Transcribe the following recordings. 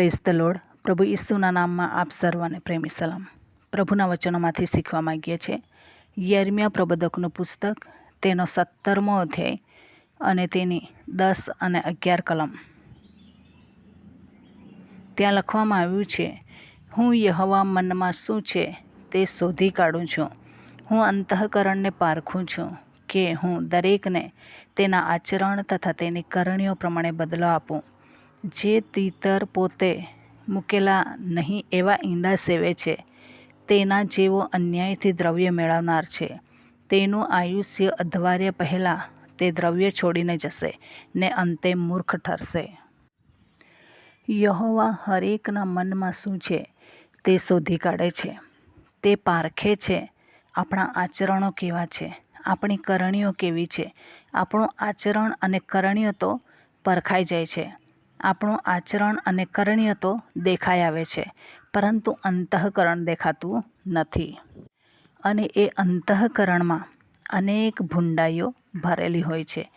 Praise પ્રભુ ઈસુના નામમાં આપ સર્વને પ્રેમી સલામ. પ્રભુના વચનોમાંથી શીખવા માગીએ છીએ. યર્મિયા પ્રબોધકનું પુસ્તક, તેનો સત્તરમો અધ્યાય અને તેની દસ અને અગિયાર કલમ. ત્યાં લખવામાં આવ્યું છે, હું યહવા મનમાં શું છે તે શોધી કાઢું છું. હું અંતઃકરણને પારખું છું કે હું દરેકને તેના આચરણ તથા તેની કરણીઓ પ્રમાણે બદલો આપું. જે તીતર પોતે મૂકેલા નહીં એવા ઈંડા સેવે છે. તેના જેવો અન્યાયથી દ્રવ્ય મેળવનાર છે. તેનું આયુષ્ય અધવાર્યા પહેલાં તે દ્રવ્ય છોડીને જશે ને અંતે મૂર્ખ ઠરશે. યહોવા હરેકના મનમાં શું છે તે શોધી કાઢે છે. તે પારખે છે. આપણા આચરણો કેવા છે? આપણી કરણીઓ કેવી છે? આપણું આચરણ અને કરણીઓ તો પરખાઈ જાય છે. આપણું આચરણ અને કરણીય તો દેખાઈ આવે છે, પરંતુ અંતઃકરણ દેખાતું નથી. અને એ અંતઃકરણમાં અનેક ભૂંડાઈઓ ભરેલી હોય છે.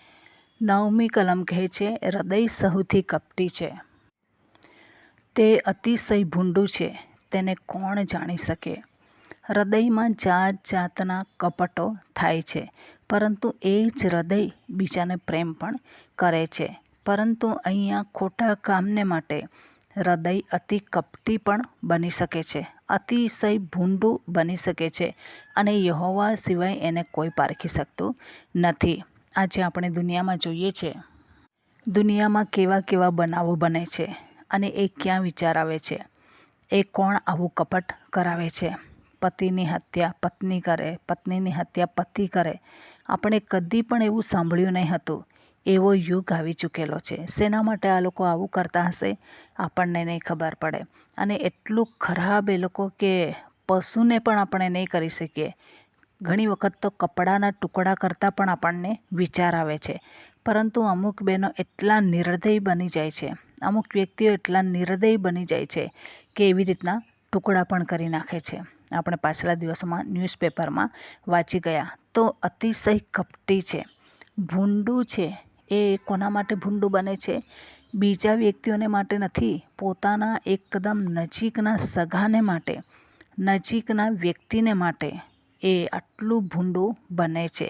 નવમી કલમ કહે છે, હૃદય સૌથી કપટી છે. તે અતિશય ભૂંડું છે, તેને કોણ જાણી શકે? હૃદયમાં જાત જાતના કપટો થાય છે, પરંતુ એ જ હૃદય બીજાને પ્રેમ પણ કરે છે. પરંતુ અહીંયા ખોટા કામને માટે હૃદય અતિ કપટી પણ બની શકે છે. અતિશય ભૂંડું બની શકે છે અને યહોવા સિવાય એને કોઈ પારખી શકતું નથી. આજે આપણે દુનિયામાં જોઈએ છે, દુનિયામાં કેવા કેવા બનાવો બને છે અને એ ક્યાં વિચાર આવે છે, એ કોણ આવું કપટ કરાવે છે, પતિની હત્યા પત્ની કરે, પત્નીની હત્યા પતિ કરે. આપણે કદી પણ એવું સાંભળ્યું નહીં હતું એવો યુગ આવી ચૂકેલો છે. શેના માટે આ લોકો આવું કરતા હશે? આપણને નહીં ખબર પડે. અને એટલું ખરાબ એ લોકો કે પશુને પણ આપણે નહીં કરી શકીએ. ઘણી વખત તો કપડાના ટુકડા કરતાં પણ આપણને વિચાર આવે છે. પરંતુ અમુક બહેનો એટલા નિર્દય બની જાય છે. અમુક વ્યક્તિઓ એટલા નિર્દય બની જાય છે કે એવી રીતના ટુકડા પણ કરી નાખે છે. આપણે પાછલા દિવસોમાં ન્યૂઝપેપરમાં વાંચી ગયા. તો અતિશય કપટી છે. ભૂંડું છે. એ કોના માટે ભૂંડું બને છે? બીજા વ્યક્તિઓને માટે નથી, પોતાના એકદમ નજીકના સગાને માટે, નજીકના વ્યક્તિને માટે એ આટલું ભૂંડું બને છે.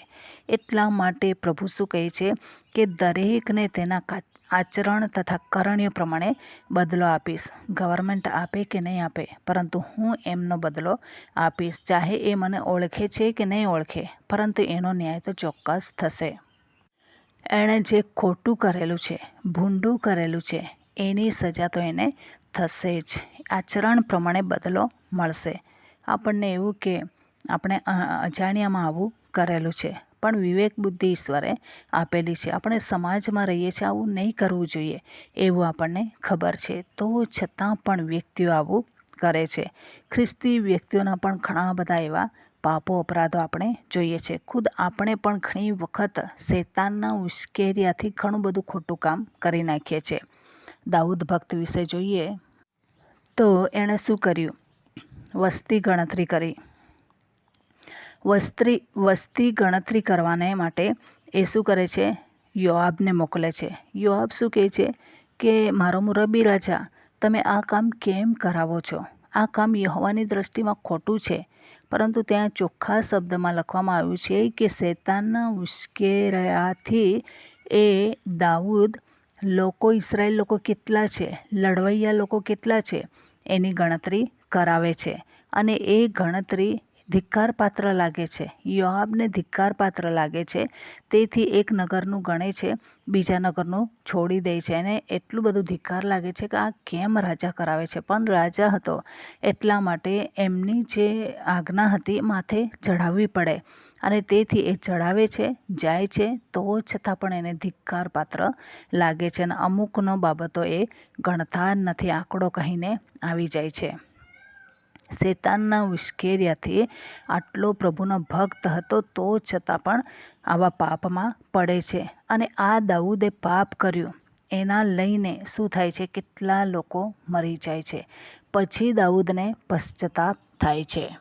એટલા માટે પ્રભુ શું કહે છે કે દરેકને તેના આચરણ તથા કરણીય પ્રમાણે બદલો આપીશ. ગવર્મેન્ટ આપે કે નહીં આપે? પરંતુ હું એમનો બદલો આપીશ. ચાહે એ મને ઓળખે છે કે નહીં ઓળખે, પરંતુ એનો ન્યાય તો ચોક્કસ થશે. એણે જે ખોટું કરેલું છે, ભૂંડું કરેલું છે, એની સજા તો એને થશે જ. આચરણ પ્રમાણે બદલો મળશે. આપણને એવું કે આપણે અજાણ્યામાં આવું કરેલું છે, પણ વિવેક બુદ્ધિ ઈશ્વરે આપેલી છે. આપણે સમાજમાં રહીએ છીએ, આવું નહીં કરવું જોઈએ, એવું આપણને ખબર છે. તો છતાં પણ વ્યક્તિઓ આવું કરે છે. ખ્રિસ્તી વ્યક્તિઓના પણ ઘણા બધા એવા પાપો અપરાધો આપણે જોઈએ છે. ખુદ આપણે પણ ઘણી વખત શેતાનના ઉશ્કેરિયાથી ઘણું બધું ખોટું કામ કરી નાખીએ છીએ. દાઉદ ભક્ત વિશે જોઈએ તો એણે શું કર્યું? વસ્તી ગણતરી કરી. વસ્ત્રી, વસ્તી ગણતરી કરવાને માટે એ શું કરે છે? યોઆબને મોકલે છે. યોઆબ શું કહે છે? કે મારો મુરબ્બી રાજા, તમે આ કામ કેમ કરાવો છો? આ કામ યહોવાની દ્રષ્ટિમાં ખોટું છે. પરંતુ ત્યાં ચોખ્ખા શબ્દમાં લખવામાં આવ્યું છે કે શેતાનના ઉશ્કેરાથી એ દાઉદ, લોકો ઇસરાયેલ લોકો કેટલા છે? લડવૈયા લોકો કેટલા છે? એની ગણતરી કરાવે છે. અને એ ગણતરી ધિક્કારપાત્ર લાગે છે. યોઆબને ધિક્કારપાત્ર લાગે છે. તેથી એક નગરનું ગણે છે, બીજા નગરનું છોડી દે છે અને એટલું બધું ધિક્કાર લાગે છે કે આ કેમ રાજા કરાવે છે. પણ રાજા હતો એટલા માટે એમની જે આજ્ઞા હતી માથે ચઢાવવી પડે અને તેથી એ ચઢાવે છે, જાય છે, તો છતાં પણ એને ધિક્કારપાત્ર લાગે છે અને અમુકનો બાબતો એ ગણતા નથી. આંકડો કહીને આવી જાય છે. શેતાનના ઉશ્કેર્યાથી આટલો પ્રભુનો ભક્ત હતો તો છતાં પણ આવા પાપમાં પડે છે. અને આ દાઉદે પાપ કર્યું. એના લઈને શું થાય છે? કેટલા લોકો મરી જાય છે? પછી દાઉદને પશ્ચાતાપ થાય છે.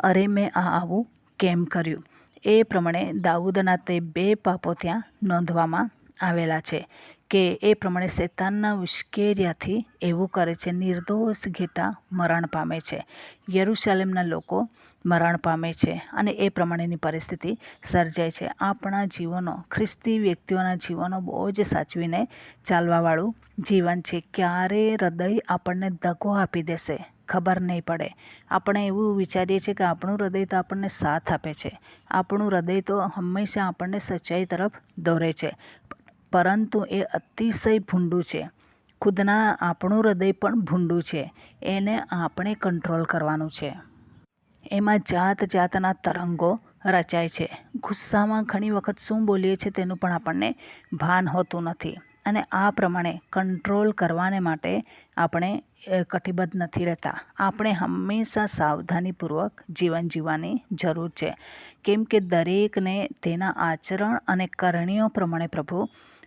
અરે, મેં આ આવું કેમ કર્યું? એ પ્રમાણે દાઉદના તે બે પાપો ત્યાં નોંધવામાં આવેલા છે. કે એ પ્રમાણે શૈતાનના ઉશ્કેર્યાથી એવું કરે છે, નિર્દોષ ઘેટા મરણ પામે છે. યરુશાલેમના લોકો મરણ પામે છે અને એ પ્રમાણેની પરિસ્થિતિ સર્જાય છે. આપણા જીવનો, ખ્રિસ્તી વ્યક્તિઓના જીવનો બહુ જ સાચવીને ચાલવાવાળું જીવન છે. ક્યારે હૃદય આપણને દગો આપી દેશે ખબર નહીં પડે. આપણે એવું વિચારીએ છીએ કે આપણું હૃદય તો આપણને સાથ આપે છે. આપણું હૃદય તો હંમેશા આપણને સચ્ચાઈ તરફ દોરે છે. પરંતુ એ અતિશય ભૂંડું છે. ખુદના આપણું હૃદય પણ ભૂંડું છે. એને આપણે કંટ્રોલ કરવાનું છે. એમાં જાત જાતના તરંગો રચાય છે. ગુસ્સામાં ઘણી વખત શું બોલીએ છીએ તેનું પણ આપણને ભાન હોતું નથી. અને આ પ્રમાણે કંટ્રોલ કરવાને માટે આપણે કટિબદ્ધ નથી રહેતા. આપણે હંમેશા સાવધાનીપૂર્વક જીવન જીવવાની જરૂર છે. કેમ કે દરેકને તેના આચરણ અને કરણીઓ પ્રમાણે પ્રભુ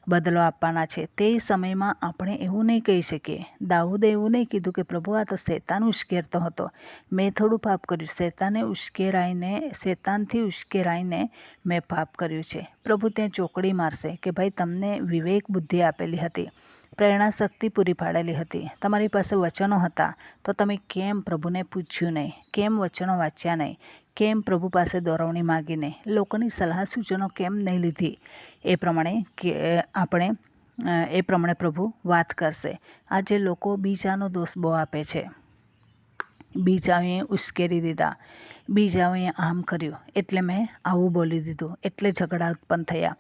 બદલો આપવાના છે. તે સમયમાં આપણે એવું નહીં કહી શકીએ. દાઉદે એવું નહીં કીધું કે, પ્રભુ, આ તો શેતાન ઉશ્કેરતો હતો. મેં થોડું પાપ કર્યું. શેતાને ઉશ્કેરાઈને, શેતાનથી ઉશ્કેરાઈને મેં પાપ કર્યું છે. પ્રભુ ત્યાં ચોકડી મારશે કે, ભાઈ, તમને વિવેક બુદ્ધિ આપેલી હતી. પ્રેરણા શક્તિ પૂરી પાડેલી હતી. તમારી પાસે વચનો હતા. તો તમે કેમ પ્રભુને પૂછ્યું નહીં? કેમ વચનો વાંચ્યા નહીં? કેમ પ્રભુ પાસે દોરવણી માગીને? લોકોની સલાહ સૂચનો કેમ નહીં લીધી? એ પ્રમાણે કે આપણે એ પ્રમાણે પ્રભુ વાત કરશે. આજે લોકો બીજાનો દોષ બહુ આપે છે. બીજાએ ઉશ્કેરી દીધા. બીજાઓએ આમ કર્યું. એટલે મેં આવું બોલી દીધું. એટલે ઝઘડા ઉત્પન્ન થયા.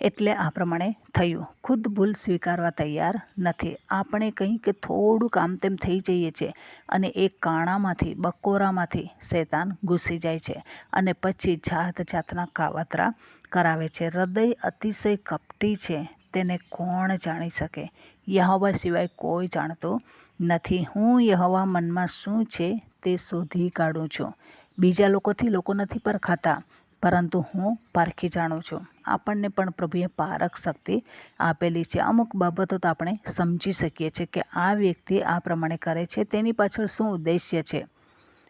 એટલે આ પ્રમાણે થયું. ખુદ ભૂલ સ્વીકારવા તૈયાર નથી. આપણે કંઈક થોડુંક કામ તેમ થઈ જઈએ છીએ અને એ કાણામાંથી, બકોરામાંથી શેતાન ઘૂસી જાય છે અને પછી જાત જાતના કાવતરા કરાવે છે. હૃદય અતિશય કપટી છે. તેને કોણ જાણી શકે? યહવા સિવાય કોઈ જાણતું નથી. હું યહવા મનમાં શું છે તે શોધી કાઢું છું. બીજા લોકોથી લોકો નથી પરખાતા. પરંતુ હું પારખી જાણું છું. આપણને પણ પ્રભુએ પારખ શક્તિ આપેલી છે. અમુક બાબતો તો આપણે સમજી શકીએ છીએ કે આ વ્યક્તિ આ પ્રમાણે કરે છે. તેની પાછળ શું ઉદ્દેશ્ય છે?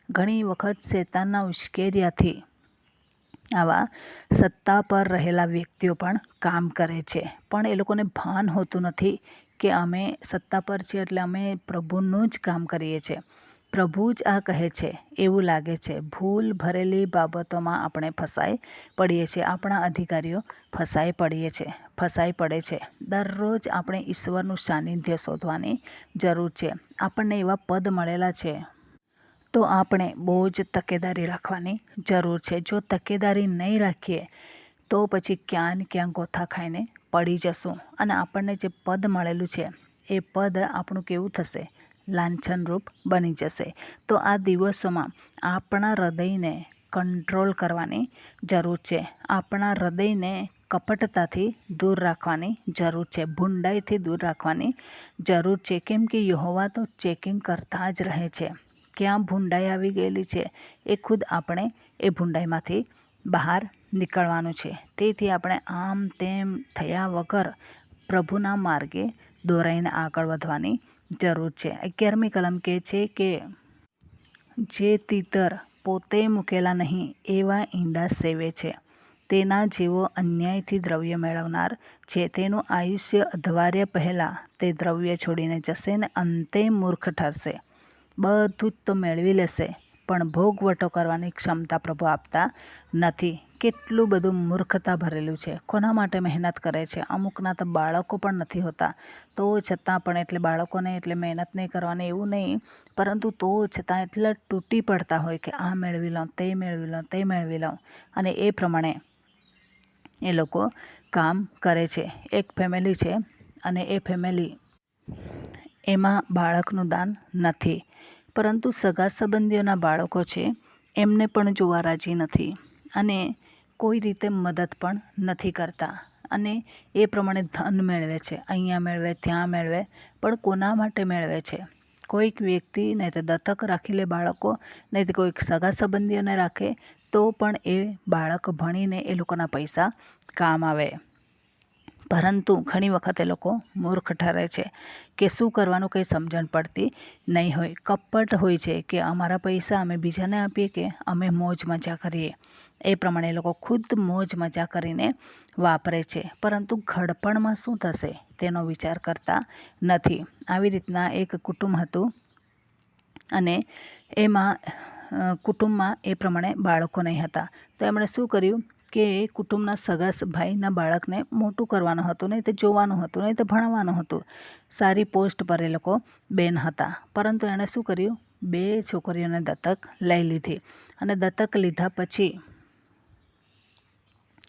ઘણી વખત શેતાનના ઉશ્કેર્યાથી આવા સત્તા પર રહેલા વ્યક્તિઓ પણ કામ કરે છે. પણ એ લોકોને ભાન હોતું નથી કે અમે સત્તા પર છીએ એટલે અમે પ્રભુનું જ કામ કરીએ છીએ. પ્રભુ જ આ કહે છે. એવું લાગે છે. ભૂલ ભરેલી બાબતોમાં આપણે ફસાઈ પડીએ છીએ. આપણા અધિકારીઓ ફસાઈ પડીએ છીએ ફસાઈ પડે છે. દરરોજ આપણે ઈશ્વરનું સાનિધ્ય શોધવાની જરૂર છે. આપણને એવા પદ મળેલા છે. તો આપણે બહુ જ તકેદારી રાખવાની જરૂર છે. જો તકેદારી નહીં રાખીએ, તો પછી ક્યાં ને ક્યાં ગોથા ખાઈને પડી જશું. અને આપણને જે પદ મળેલું છે, એ પદ આપણું કેવું થશે? લાંછનરૂપ બની જશે. તો આ દિવસોમાં આપણા હૃદયને કંટ્રોલ કરવાની જરૂર છે. આપણા હૃદયને કપટતાથી દૂર રાખવાની જરૂર છે. ભૂંડાઈથી દૂર રાખવાની જરૂર છે. કેમ કે યહોવા તો ચેકિંગ કરતા જ રહે છે. ક્યાં ભૂંડાઈ આવી ગયેલી છે એ ખુદ આપણે એ ભૂંડાઈમાંથી બહાર નીકળવાનું છે. તેથી આપણે આમ તેમ થયા વગર પ્રભુના માર્ગે દોરાઈને આગળ વધવાની જરૂર છે. અગિયારમી કલમ કહે છે કે, જે તીતર પોતે મૂકેલા નહીં, એવા ઈંડા સેવે છે. તેના જેવો અન્યાયથી દ્રવ્ય મેળવનાર છે તેનું આયુષ્ય અધવાર્ય પહેલાં તે દ્રવ્ય છોડીને જશે ને અંતે મૂર્ખ ઠરશે. બધું જ તો મેળવી લેશે, પણ ભોગવટો કરવાની ક્ષમતા પ્રભુ આપતા નથી. કેટલું બધું મૂર્ખતા ભરેલું છે. કોના માટે મહેનત કરે છે? અમુકના તો બાળકો પણ નથી હોતા. તો છતાં પણ એટલે બાળકોને એટલે મહેનત નહીં કરવાની એવું નહીં. પરંતુ તો છતાં એટલા તૂટી પડતા હોય કે આ મેળવી લઉં, તે મેળવી લઉં, તે મેળવી લઉં. અને એ પ્રમાણે એ લોકો કામ કરે છે. એક ફેમિલી છે અને એ ફેમિલી એમાં બાળકનું દાન નથી. પરંતુ સગા સંબંધીઓના બાળકો છે, એમને પણ જોવા રાજી નથી. અને કોઈ રીતે મદદ પણ નથી કરતા અને એ પ્રમાણે ધન મેળવે છે, અહીંયા મેળવે, ત્યાં મેળવે, પણ કોના માટે મેળવે છે? કોઈક વ્યક્તિ નહીં તો દત્તક રાખી લે બાળકો, નહીં તો કોઈક સગા સંબંધીઓને રાખે, તો પણ એ બાળક ભણીને એ લોકોના પૈસા કામ આવે. પરંતુ ઘણી વખત એ લોકો મૂર્ખ ઠરે છે કે શું કરવાનું કંઈ સમજણ પડતી નહીં હોય. કપટ હોય છે કે અમારા પૈસા અમે બીજાને આપીએ કે અમે મોજ મજા કરીએ. એ પ્રમાણે એ લોકો ખુદ મોજ મજા કરીને વાપરે છે. પરંતુ ઘડપણમાં શું થશે તેનો વિચાર કરતા નથી. આવી રીતના એક કુટુંબ હતું અને એમાં કુટુંબમાં એ પ્રમાણે બાળકો નહીં હતા. તો એમણે શું કર્યું કે કુટુંબના સગા ભાઈના બાળકને મોટું કરવાનું હતું, નહીં તો જોવાનું હતું, નહીં તો ભણવાનું હતું. સારી પોસ્ટ પર એ લોકો બેન હતા. પરંતુ એણે શું કર્યું? બે છોકરીઓને દત્તક લઈ લીધી. અને દત્તક લીધા પછી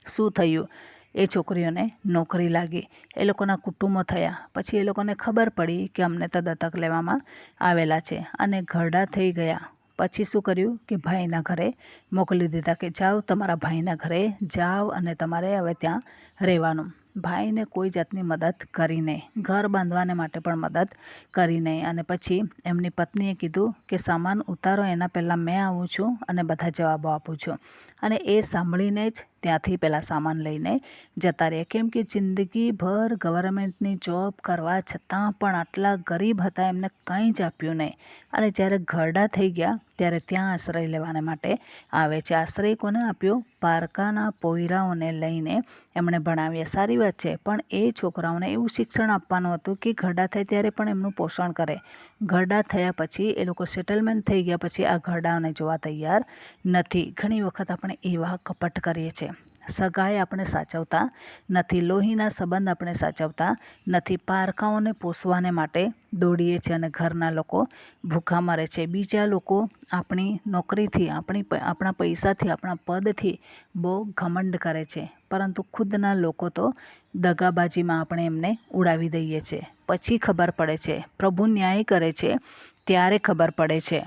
શું થયું? એ છોકરીઓને નોકરી લાગી. એ લોકોના કુટુંબો થયા. પછી એ લોકોને ખબર પડી કે અમને તો દત્તક લેવામાં આવેલા છે અને ઘરડા થઈ ગયા. પછી શું કર્યું કે ભાઈના ઘરે મોકલી દીધા કે જાઓ, તમારા ભાઈના ઘરે જાઓ અને તમારે હવે ત્યાં રહેવાનું. ભાઈને કોઈ જાતની મદદ કરી નહીં. ઘર બાંધવાને માટે પણ મદદ કરી નહીં. અને પછી એમની પત્નીએ કીધું કે, સામાન ઉતારો, એના પહેલાં મેં આવું છું અને બધા જવાબો આપું છું. અને એ સાંભળીને જ ત્યાંથી પહેલાં સામાન લઈને જતા રહે કેમ કે જિંદગીભર ગવર્મેન્ટની જોબ કરવા છતાં પણ આટલા ગરીબ હતા, એમને કંઈ જ આપ્યું નહીં. અને જ્યારે ઘરડા થઈ ગયા, ત્યારે ત્યાં આશ્રય લેવાને માટે આવે છે. આશ્રય કોને આપ્યો? પારકાના પોયરાઓને લઈને એમણે ભણાવ્યા. સારી વાત છે, પણ એ છોકરાઓને એવું શિક્ષણ આપવાનું હતું કે ઘરડા થાય ત્યારે પણ એમનું પોષણ કરે. ઘરડા થયા પછી એ લોકો સેટલમેન્ટ થઈ ગયા પછી આ ઘરડાઓને જોવા તૈયાર નથી. ઘણી વખત આપણે એવા કપટ કરીએ છીએ. સગાઈ આપણે સાચવતા નથી, લોહીના સંબંધ આપણે સાચવતા નથી, પારકાઓને પોષવાને માટે દોડીએ છીએ અને ઘરના લોકો ભૂખા મરે છે. બીજા લોકો આપણી નોકરીથી, આપણી આપણા પૈસાથી, આપણા પદથી બહુ ઘમંડ કરે છે. પરંતુ ખુદના લોકો તો દગાબાજીમાં આપણે એમને ઉડાવી દઈએ છીએ. પછી ખબર પડે છે, પ્રભુ ન્યાય કરે છે, ત્યારે ખબર પડે છે.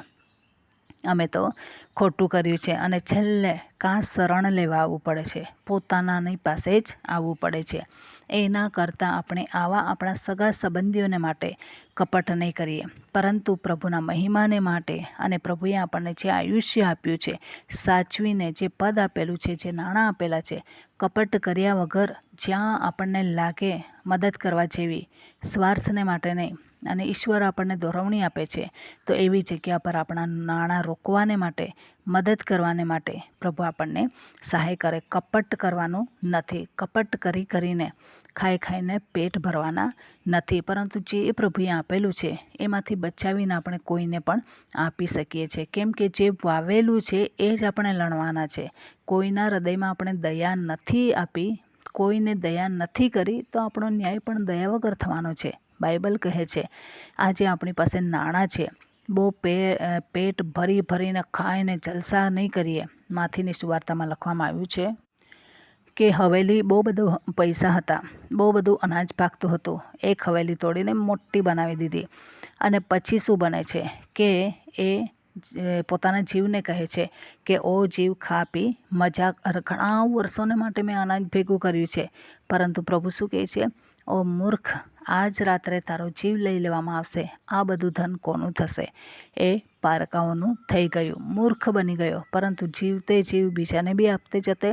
અમે તો ખોટું કર્યું છે અને છેલ્લે કાં શરણ લેવા આવવું પડે છે. પોતાનાની પાસે જ આવવું પડે છે. એના કરતાં આપણે આવા આપણા સગા સંબંધીઓને માટે કપટ નહીં કરીએ. પરંતુ પ્રભુના મહિમાને માટે અને પ્રભુએ આપણને જે આયુષ્ય આપ્યું છે, સાચવીને જે પદ આપેલું છે, જે નાણાં આપેલા છે, કપટ કર્યા વગર જ્યાં આપણને લાગે મદદ કરવા જેવી સ્વાર્થને માટે નહીં. અને ઈશ્વર આપણને દોરવણી આપે છે. તો એવી જગ્યા પર આપણા નાણાં રોકવાને માટે, મદદ કરવાને માટે પ્રભુ આપણને સહાય કરે. કપટ કરવાનું નથી. કપટ કરી કરીને ખાઈ ખાઈને પેટ ભરવાના નથી. પરંતુ જે પ્રભુએ આપેલું છે, એમાંથી બચાવીને આપણે કોઈને પણ આપી શકીએ છીએ. કેમ કે જે વાવેલું છે, એ જ આપણે લણવાના છે. કોઈના હૃદયમાં આપણે દયા નથી આપી કોઈને દયા નથી કરી, તો આપણો ન્યાય પણ દયા વગર થવાનો છે. બાઇબલ કહે છે, આજે આપણી પાસે નાણાં છે. બહુ પે પેટ ભરી ભરીને ખાઈને જલસા નહીં કરીએ. માથીની સુવાર્તામાં લખવામાં આવ્યું છે, કે હવેલી બહુ બધું પૈસા હતા. બહુ બધું અનાજ પાકતું હતું. એક હવેલી તોડીને મોટી બનાવી દીધી. અને પછી શું બને છે? કે એ પોતાના જીવને કહે છે કે, ઓ જીવ ખા પી મજાક ઘણા વર્ષોને માટે મેં અનાજ ભેગું કર્યું છે. પરંતુ પ્રભુ શું કહે છે? ઓ મૂર્ખ, આજ રાત્રે તારો જીવ લઈ લેવામાં આવશે. આ બધું ધન કોનું થશે? એ પારકાઓનું થઈ ગયું. મૂર્ખ બની ગયો. પરંતુ જીવતે જીવ બીજાને બી આપતે જતે,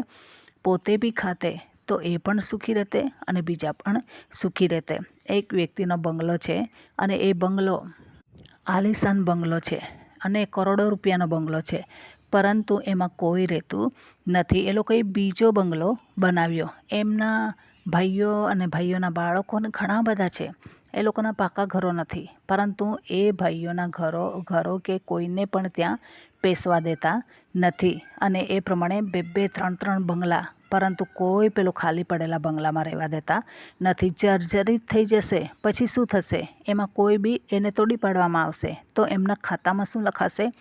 પોતે બી ખાતે, તો એ પણ સુખી રહેતે અને બીજા પણ સુખી રહેતે. એક વ્યક્તિનો બંગલો છે અને એ બંગલો આલિશાન બંગલો છે. અને કરોડો રૂપિયાનો બંગલો છે. પરંતુ એમાં કોઈ રહેતું નથી. એ લોકોએ બીજો બંગલો બનાવ્યો. એમના ભાઈઓ અને ભાઈઓના બાળકોને ઘણા બધા છે. એ લોકોના પાકા ઘરો નથી. પરંતુ એ ભાઈઓના ઘરો ઘરો કે કોઈને પણ ત્યાં પેસવા દેતા નથી. અને એ પ્રમાણે બે બે, ત્રણ ત્રણ બંગલા પરંતુ કોઈ પેલું ખાલી પડેલા બંગલામાં રહેવા દેતા નથી. જર્જરિત થઈ જશે, પછી શું થશે? એમાં કોઈ બી એને તોડી પાડવામાં આવશે. તો એમના ખાતામાં શું લખાશે?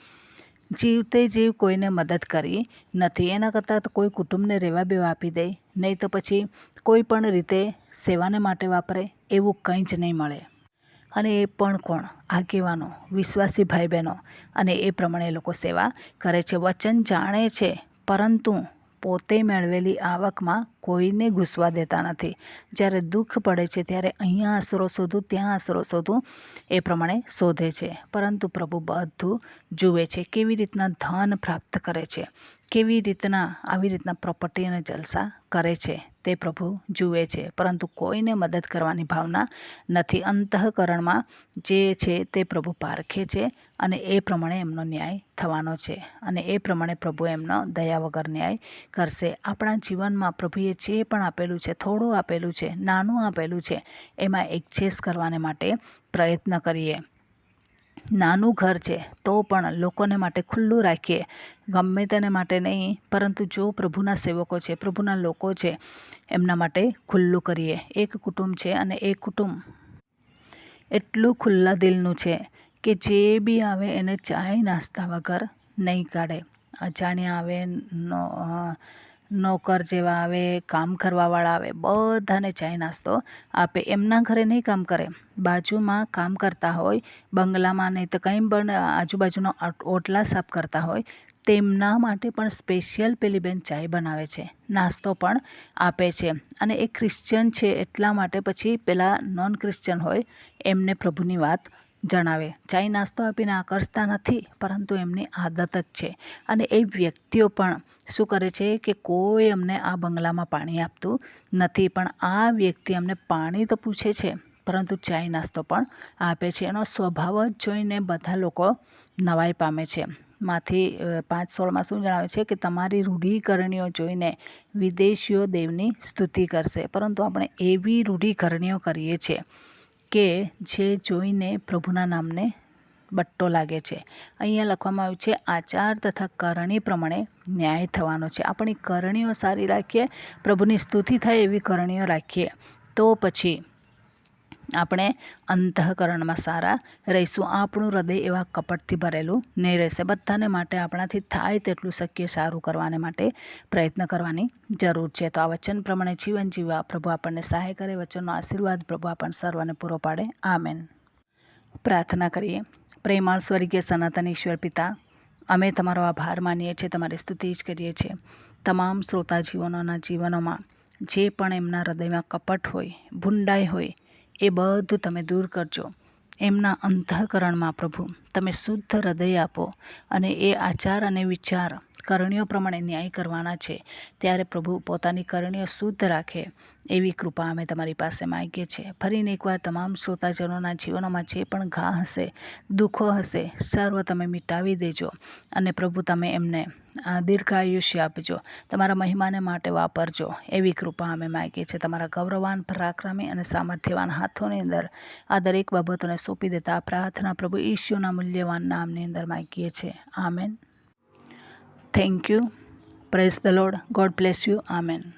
જીવતે જીવ કોઈને મદદ કરી નથી. એના કરતાં તો કોઈ કુટુંબને રહેવા બેવા આપી દે. નહીં તો પછી કોઈ પણ રીતે સેવાને માટે વાપરે, એવું કંઈ જ નહીં મળે. અને એ પણ કોણ? આગેવાનો, વિશ્વાસી ભાઈ બહેનો. અને એ પ્રમાણે એ લોકો સેવા કરે છે. વચન જાણે છે, પરંતુ પોતે મેળવેલી આવકમાં કોઈને ઘૂસવા દેતા નથી. જ્યારે દુઃખ પડે છે ત્યારે અહીંયા આશરો શોધું, ત્યાં આશરો શોધું, એ પ્રમાણે શોધે છે. પરંતુ પ્રભુ બધું જુએ છે, કેવી રીતના ધન પ્રાપ્ત કરે છે. કેવી રીતના, આવી રીતના પ્રોપર્ટી અને જલસા કરે છે તે પ્રભુ જુએ છે. પરંતુ કોઈને મદદ કરવાની ભાવના નથી. અંતઃકરણમાં જે છે તે પ્રભુ પારખે છે અને એ પ્રમાણે એમનો ન્યાય થવાનો છે અને એ પ્રમાણે પ્રભુ એમનો દયા વગર ન્યાય કરશે. આપણા જીવનમાં પ્રભુએ જે પણ આપેલું છે, થોડું આપેલું છે, નાનું આપેલું છે, એમાં એક્સેસ કરવાને માટે પ્રયત્ન કરીએ. નાનું ઘર છે, તો પણ લોકોને માટે ખુલ્લું રાખીએ. ગમે તેને માટે નહીં, પરંતુ જો પ્રભુના સેવકો છે, પ્રભુના લોકો છે, એમના માટે ખુલ્લું કરીએ. એક કુટુંબ છે અને એ કુટુંબ એટલું ખુલ્લા દિલનું છે કે જે બી આવે એને ચાય નાસ્તા વગર નહીં કાઢે. અજાણ્યા આવે નો નોકર જેવા આવે, કામ કરવાવાળા આવે, બધાને ચાય નાસ્તો આપે. એમના ઘરે નહીં કામ કરે. બાજુમાં કામ કરતા હોય, બંગલામાં નહીં તો કંઈ પણ આજુબાજુનો ઓટલા સાફ કરતા હોય, તેમના માટે પણ સ્પેશિયલ પેલી બેન ચાય બનાવે છે. નાસ્તો પણ આપે છે. અને એ ક્રિશ્ચિયન છે એટલા માટે પછી પેલા નોન ક્રિશ્ચિયન હોય, એમને પ્રભુની વાત જણાવે. ચાય નાસ્તો આપીને આકર્ષતા નથી, પરંતુ એમની આદત જ છે. અને એ વ્યક્તિઓ પણ શું કરે છે કે કોઈ અમને આ બંગલામાં પાણી આપતું નથી, પણ આ વ્યક્તિ અમને પાણી તો પૂછે છે, પરંતુ ચાય નાસ્તો પણ આપે છે. એનો સ્વભાવ જ જોઈને બધા લોકો નવાઈ પામે છે. માંથી પાંચ સોળમાં શું જણાવે છે કે તમારી રૂઢિકરણીઓ જોઈને વિદેશીઓ દેવની સ્તુતિ કરશે, પરંતુ આપણે એવી રૂઢિકરણીઓ કરીએ છીએ કે જે જોઈને પ્રભુના નામને બટ્ટો લાગે છે. અહીંયા લખવામાં આવ્યું છે, આચાર તથા કરણી પ્રમાણે ન્યાય થવાનો છે. આપણી કરણીઓ સારી રાખીએ, પ્રભુની સ્તુતિ થાય એવી કરણીઓ રાખીએ. તો પછી આપણે અંતઃકરણમાં સારા રહીશું. આપણું હૃદય એવા કપટથી ભરેલું નહીં રહેશે. બધાને માટે આપણાથી થાય તેટલું શક્ય સારું કરવાને માટે પ્રયત્ન કરવાની જરૂર છે. તો આ વચન પ્રમાણે જીવન જીવવા પ્રભુ આપણને સહાય કરે, વચનનો આશીર્વાદ પ્રભુ આપણને સર્વને પૂરો પાડે. આમેન. પ્રાર્થના કરીએ. પ્રેમાળ સ્વર્ગીય સનાતન ઈશ્વર પિતા, અમે તમારો આભાર માનીએ છીએ, તમારી સ્તુતિ જ કરીએ છીએ. તમામ શ્રોતા જીવનોના જીવનોમાં જે પણ એમના હૃદયમાં કપટ હોય, ભૂંડાઈ હોય એ બધું તમે દૂર કરજો. એમના અંતઃકરણમાં પ્રભુ, તમે શુદ્ધ હૃદય આપો અને એ આચાર અને વિચાર કરણીઓ પ્રમાણે ન્યાય કરવાના છે. ત્યારે પ્રભુ પોતાની કરણીઓ શુદ્ધ રાખે એવી કૃપા અમે તમારી પાસે માગીએ છીએ. ફરીને એકવાર તમામ શ્રોતાજનોના જીવનોમાં જે પણ ઘા હશે, દુઃખો હશે સર્વ તમે મિટાવી દેજો અને પ્રભુ તમે એમને દીર્ઘાયુષ્ય આપજો. તમારા મહિમાને માટે વાપરજો એવી કૃપા અમે માગીએ છીએ. તમારા ગૌરવાન, પરાક્રમી અને સામર્થ્યવાન હાથોની અંદર આ દરેક બાબતોને સોંપી દેતા પ્રાર્થના પ્રભુ ઈશ્વરના મૂલ્યવાન નામની અંદર માગીએ છીએ. Amen. Thank you. Praise the Lord. God bless you. Amen.